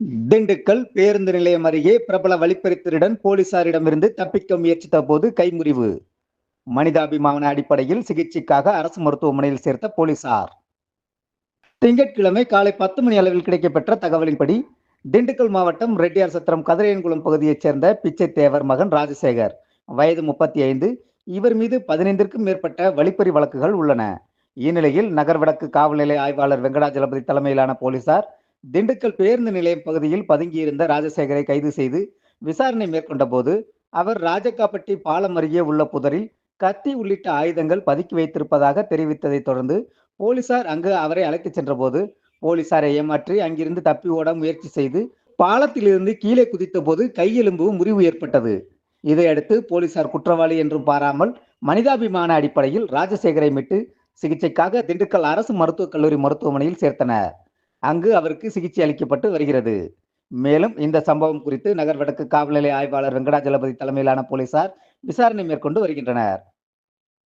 திண்டுக்கல் பேருந்து நிலையம் அருகே பிரபல வழிப்பறித்தருடன் போலீசாரிடமிருந்து தப்பிக்க முயற்சித்த போது கைமுறிவு. மனிதாபிமான அடிப்படையில் சிகிச்சைக்காக அரசு மருத்துவமனையில் சேர்த்த போலீசார். திங்கட்கிழமை காலை பத்து மணி அளவில் கிடைக்கப்பெற்ற தகவலின்படி திண்டுக்கல் மாவட்டம் ரெட்டியார் சத்திரம் கதிரையன்குளம் பகுதியைச் சேர்ந்த பிச்சை தேவர் மகன் ராஜசேகர் வயது முப்பத்தி ஐந்து இவர் மீது பதினைந்திற்கும் மேற்பட்ட வழிப்பறி வழக்குகள் உள்ளன. இந்நிலையில் நகர் வடக்கு ஆய்வாளர் வெங்கடாஜலபதி தலைமையிலான போலீசார் திண்டுக்கல் பேருந்து நிலையம் பகுதியில் பதுங்கியிருந்த ராஜசேகரை கைது செய்து விசாரணை மேற்கொண்ட போது அவர் ராஜக்காப்பட்டி பாலம் அருகே உள்ள புதரில் கத்தி உள்ளிட்ட ஆயுதங்கள் பதுக்கி வைத்திருப்பதாக தெரிவித்ததைத் தொடர்ந்து போலீசார் அங்கு அவரை அழைத்துச் சென்றபோது போலீசாரை ஏமாற்றி அங்கிருந்து தப்பி ஓட முயற்சி செய்து பாலத்திலிருந்து கீழே குதித்த போது கையெலும்பு முறிவு ஏற்பட்டது. இதையடுத்து போலீசார் குற்றவாளி என்றும் பாராமல் மனிதாபிமான அடிப்படையில் ராஜசேகரை மீட்டு சிகிச்சைக்காக திண்டுக்கல் அரசு மருத்துவக் கல்லூரி மருத்துவமனையில் சேர்த்தனர். அங்கு அவருக்கு சிகிச்சை அளிக்கப்பட்டு வருகிறது. மேலும் இந்த சம்பவம் குறித்து நகர் வடக்கு காவல்நிலைய ஆய்வாளர் வெங்கடாஜலபதி தலைமையிலான போலீசார் விசாரணை மேற்கொண்டு வருகின்றனர்.